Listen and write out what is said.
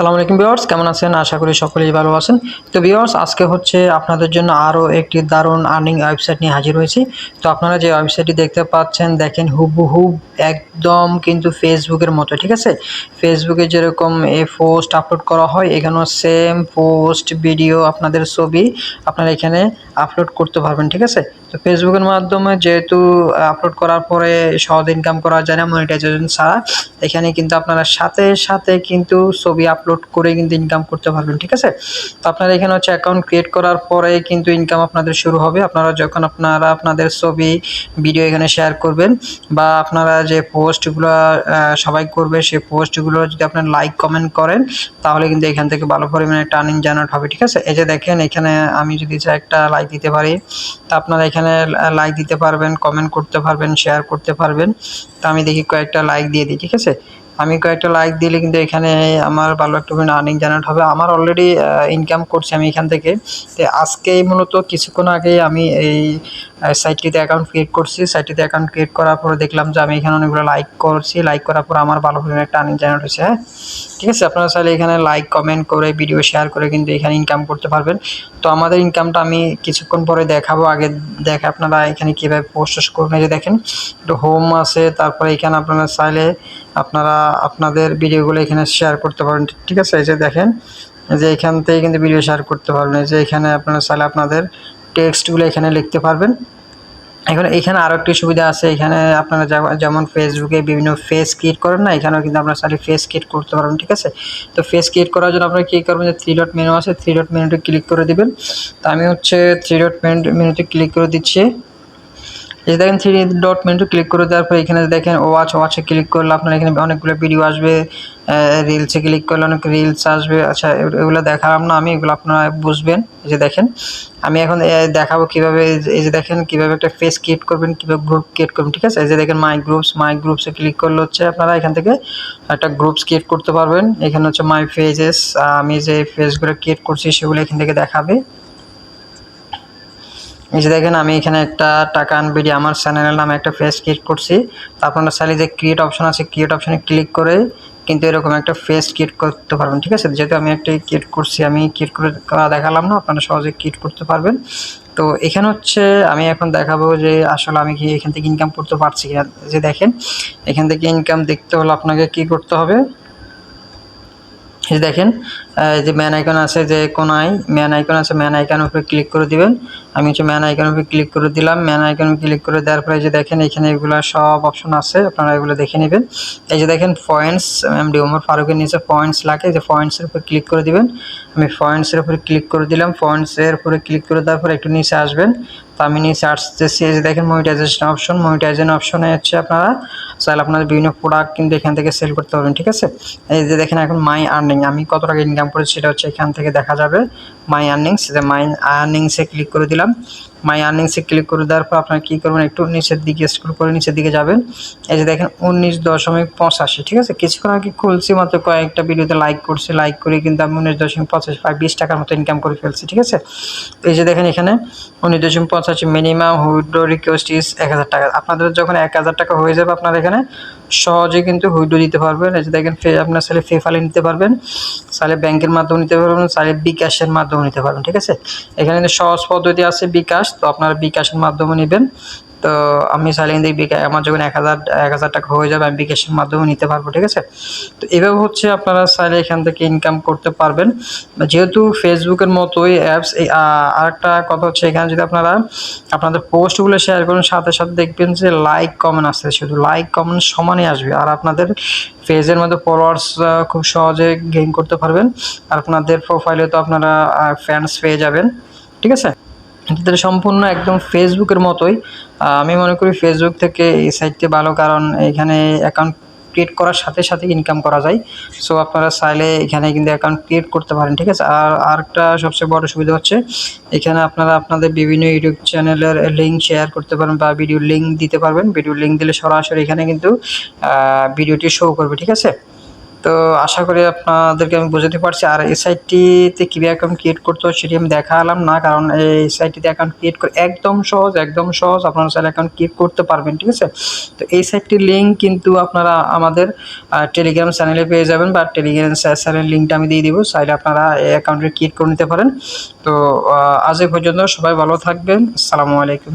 সালামু আলাইকুম ভিউয়ার্স, কেমন আছেন? আশা করি সকলেই ভালো আছেন। তো ভিউয়ার্স, আজকে হচ্ছে আপনাদের জন্য আরও একটি দারুণ আর্নিং ওয়েবসাইট নিয়ে হাজির হয়েছি। তো আপনারা যে ওয়েবসাইটটি দেখতে পাচ্ছেন, দেখেন হুবহু একদম কিন্তু ফেসবুকের মতো, ঠিক আছে? ফেসবুকে যেরকম এ পোস্ট আপলোড করা হয়, এখানেও সেম পোস্ট, ভিডিও আপনাদের ছবি আপনারা এখানে আপলোড করতে পারবেন, ঠিক আছে? তো ফেসবুকের মাধ্যমে যেহেতু আপলোড করার পরে সহজ ইনকাম করা যায় না মনিটাইজেশন ছাড়া, এখানে কিন্তু আপনারা সাথে সাথে কিন্তু ছবি আপলোড করে কিন্তু ইনকাম করতে পারবেন, ঠিক আছে? তো আপনারা এখানে হচ্ছে অ্যাকাউন্ট ক্রিয়েট করার পরে কিন্তু ইনকাম আপনাদের শুরু হবে। আপনারা যখন আপনারা আপনাদের ছবি ভিডিও এখানে শেয়ার করবেন বা আপনারা যে পোস্টগুলো সবাই করবে সেই পোস্টগুলো যদি আপনার লাইক কমেন্ট করেন, তাহলে কিন্তু এখান থেকে ভালো পরিমাণে টার্নিং জেনারেট হবে, ঠিক আছে? এই যে দেখেন, এখানে আমি যদি একটা লাইক দিতে পারি, তা আপনারা এখানে লাইক দিতে পারবেন কমেন্ট করতে পারবেন শেয়ার করতে পারবেন। তো আমি দেখি কয়েকটা লাইক দিয়ে দিই, ঠিক আছে? আমি কয়েকটা লাইক দিলে কিন্তু এখানে আমার ভালো একটা আর্নিং জেনারেট হবে। আমার অলরেডি ইনকাম করছি আমি এখান থেকে। তো আজকে মূলত কিছুক্ষণ আগে আমি এই সাইটটিতে অ্যাকাউন্ট ক্রিয়েট করছি। সাইটটিতে অ্যাকাউন্ট ক্রিয়েট করার পরে দেখলাম যে আমি এখানে অনেকগুলো লাইক করছি। লাইক করার পর আমার ভালো পরিমাণে একটা আর্নিং জেনারেট হয়েছে হ্যাঁ? ঠিক আছে? আপনারা চাইলে এখানে লাইক কমেন্ট করে ভিডিও শেয়ার করে কিন্তু এখানে ইনকাম করতে পারবেন। তো আমাদের ইনকামটা আমি কিছুক্ষণ পরে দেখাবো। আগে দেখে আপনারা এখানে কীভাবে পোস্ট করবেন। যে দেখেন হোম আছে। তারপরে এখানে আপনারা চাইলে আপনারা আপনাদের ভিডিওগুলো এখানে শেয়ার করতে পারেন, ঠিক আছে? এই যে দেখেন যে এখান থেকে কিন্তু ভিডিও শেয়ার করতে পারবেন। যে এখানে আপনারা চাইলে আপনাদের টেক্সটগুলো এখানে লিখতে পারবেন। এখন এখানে আরও একটি সুবিধা আছে। এখানে আপনারা যেমন- ফেসবুকে বিভিন্ন ফেস ক্রিয়েট করেন না, এখানেও কিন্তু আপনারা চাইলে ফেস ক্রিয়েট করতে পারবেন, ঠিক আছে? তো ফেস ক্রিয়েট করার জন্য আপনারা কী করবেন যে থ্রি ডট মেনু আছে থ্রি ডট মেনুতে ক্লিক করে দেবেন। তো আমি হচ্ছে থ্রি ডট মেনুতে ক্লিক করে দিচ্ছি। এই দেখেন থ্রি ডট মেনুতে ক্লিক করে দেওয়ার পর এখানে দেখেন ওয়াচ ওয়াচে ক্লিক করলে আপনার এখানে অনেকগুলো ভিডিও আসবে রিলসে ক্লিক করলে অনেক রিলস আসবে। আচ্ছা এগুলো দেখালাম না আমি, এগুলো আপনারা বুঝবেন। এই যে দেখেন, আমি এখন দেখাবো কীভাবে, এই যে- দেখেন, কীভাবে একটা ফেস ক্রিয়েট করবেন, কীভাবে গ্রুপ ক্রিয়েট করবেন, ঠিক আছে? এই যে দেখেন মাই গ্রুপস মাই গ্রুপসে ক্লিক করলে হচ্ছে আপনারা এখান থেকে একটা গ্রুপস ক্রিয়েট করতে পারবেন। এখানে হচ্ছে মাই পেজেস আমি যে পেজগুলো ক্রিয়েট করছি সেগুলো এখান থেকে দেখাবে। এই যে দেখেন, আমি এখানে একটা টাকা আনবিডি আমার চ্যানেলের নামে একটা ফেস ক্রিয়েট করছি। তো আপনারা চাইলে যে ক্রিয়েট অপশন আছে ক্রিয়েট অপশনে ক্লিক করে কিন্তু এরকম একটা ফেস ক্রিয়েট করতে পারবেন, ঠিক আছে? যেহেতু আমি একটা ক্রিয়েট করছি, আমি ক্রিয়েট করে দেখালাম না, আপনারা সহজে ক্রিয়েট করতে পারবেন। তো এখানে হচ্ছে, আমি এখন দেখাবো যে আসলে আমি কি এখান থেকে ইনকাম করতে পারছি কিনা। যে দেখেন, এখান থেকে ইনকাম দেখতে হলে আপনাকে কি করতে হবে? দেখেন যে ম্যান আইকন আছে যে কোনায় ম্যান আইকন আছে ম্যান আইকনের উপরে ক্লিক করে দিবেন। আমি হচ্ছে ম্যান আইকনের উপরে ক্লিক করে দিলাম। ম্যান আইকনে ক্লিক করে দেওয়ার পরে যে দেখেন, এখানে এগুলো সব অপশন আছে, আপনারা এগুলো দেখে নেবেন। এই যে দেখেন পয়েন্টস এমডি ওমর ফারুকের নিচে পয়েন্টস লাগে যে পয়েন্টসের উপরে ক্লিক করে দিবেন। আমি পয়েন্টসের উপরে ক্লিক করে দিলাম। পয়েন্টসের উপরে ক্লিক করে দেওয়ার পরে একটু নিচে আসবেন। আমি নিচে আসতেছি, এই যে দেখেন মনিটাইজেশন অপশন মনিটাইজেশন অপশনে হচ্ছে আপনারা চাইলে আপনাদের বিভিন্ন প্রোডাক্ট কিন্তু এখান থেকে সেল করতে পারবেন, ঠিক আছে? এই যে দেখেন এখন মাই আর্নিং আমি কত টাকা ইনকাম করেছি সেটা হচ্ছে এখান থেকে দেখা যাবে মাই আর্নিংস যে মাই আর্নিংসে ক্লিক করে দিলাম। মাই আর্নিংসে ক্লিক করে দেওয়ার পর আপনারা কী করবেন, একটু নিচের দিকে স্ক্রল করে নিচের দিকে যাবেন। এই যে দেখেন উনিশ দশমিক পঁচাশি, ঠিক আছে? কিছুক্ষণ আগে খুলছি, মাত্র কয়েকটা ভিডিওতে লাইক করছি লাইক করে কিন্তু আমি উনিশ দশমিক পঁচাশি প্রায় বিশ টাকার মতো ইনকাম করে ফেলছি, ঠিক আছে? এই যে দেখেন এখানে উনিশ দশমিক পঁচাশি মিনিমাম হুইড্রো রিকোয়েস্ট ইস এক হাজার টাকা। আপনাদের যখন এক হাজার টাকা হয়ে যাবে আপনার এখানে সহজে কিন্তু হুইড্রো দিতে পারবেন। এই যে দেখেন, ফে আপনার চাইলে ফেফালে নিতে পারবেন, চাইলে ব্যাংকের মাধ্যমে নিতে পারবেন, চাইলে বিকাশের মাধ্যমে নিতে পারবেন, ঠিক আছে? এখানে সহজ পদ্ধতি আছে বিকাশ তো আপনারা বিকাশের মাধ্যমে নেবেন। তো আমি চাইলে কিন্তু আমার যখন এক হাজার এক হাজার টাকা হয়ে যাবে, আমি বিকাশের মাধ্যমে নিতে পারব, ঠিক আছে? তো এভাবে হচ্ছে আপনারা চাইলে এখান থেকে ইনকাম করতে পারবেন। যেহেতু ফেসবুকের মতোই অ্যাপস আরেকটা কথা হচ্ছে এখানে যদি আপনারা আপনাদের পোস্টগুলো শেয়ার করেন, সাথে সাথে দেখবেন যে লাইক কমেন্ট আসছে। শুধু লাইক কমেন্ট সমানই আসবে। আর আপনাদের পেজের মধ্যে ফলোয়ার্স খুব সহজে গেইন করতে পারবেন। আর আপনাদের প্রোফাইলে তো আপনারা ফ্যান্স পেয়ে যাবেন, ঠিক আছে? এটা সম্পূর্ণ একদম ফেসবুকের মতোই। আমি মনে করি ফেসবুক থেকে এই সাইটটি ভালো কারণ এখানে অ্যাকাউন্ট ক্রিয়েট করার সাথে সাথে ইনকাম করা যায়। সো আপনারা চাইলে এখানে কিন্তু অ্যাকাউন্ট ক্রিয়েট করতে পারেন, ঠিক আছে? আর আরেকটা সবচেয়ে বড় সুবিধা হচ্ছে, এখানে আপনারা আপনাদের বিভিন্ন ইউটিউব চ্যানেলের লিঙ্ক শেয়ার করতে পারেন বা ভিডিও লিঙ্ক দিতে পারবেন। ভিডিও লিঙ্ক দিলে সরাসরি এখানে কিন্তু ভিডিওটি শো করবে, ঠিক আছে? তো আশা করি আপনাদেরকে আমি বোঝাতে পারছি। আর এই সাইটটিতে কীভাবে অ্যাকাউন্ট ক্রিয়েট করতে হয় সেটি আমি দেখালাম না, কারণ এই সাইটটিতে অ্যাকাউন্ট ক্রিয়েট করে একদম সহজ একদম সহজ। আপনারা চাইলে অ্যাকাউন্ট ক্রিয়েট করতে পারবেন, ঠিক আছে? তো এই সাইটটির লিঙ্ক কিন্তু আপনারা আমাদের টেলিগ্রাম চ্যানেলে পেয়ে যাবেন বা টেলিগ্রাম চ্যানেলের লিঙ্কটা আমি দিয়ে দিব। চাইলে আপনারা এই অ্যাকাউন্টে ক্রিয়েট করে নিতে পারেন। তো আজ এই পর্যন্ত সবাই ভালো থাকবেন। আসসালামু আলাইকুম।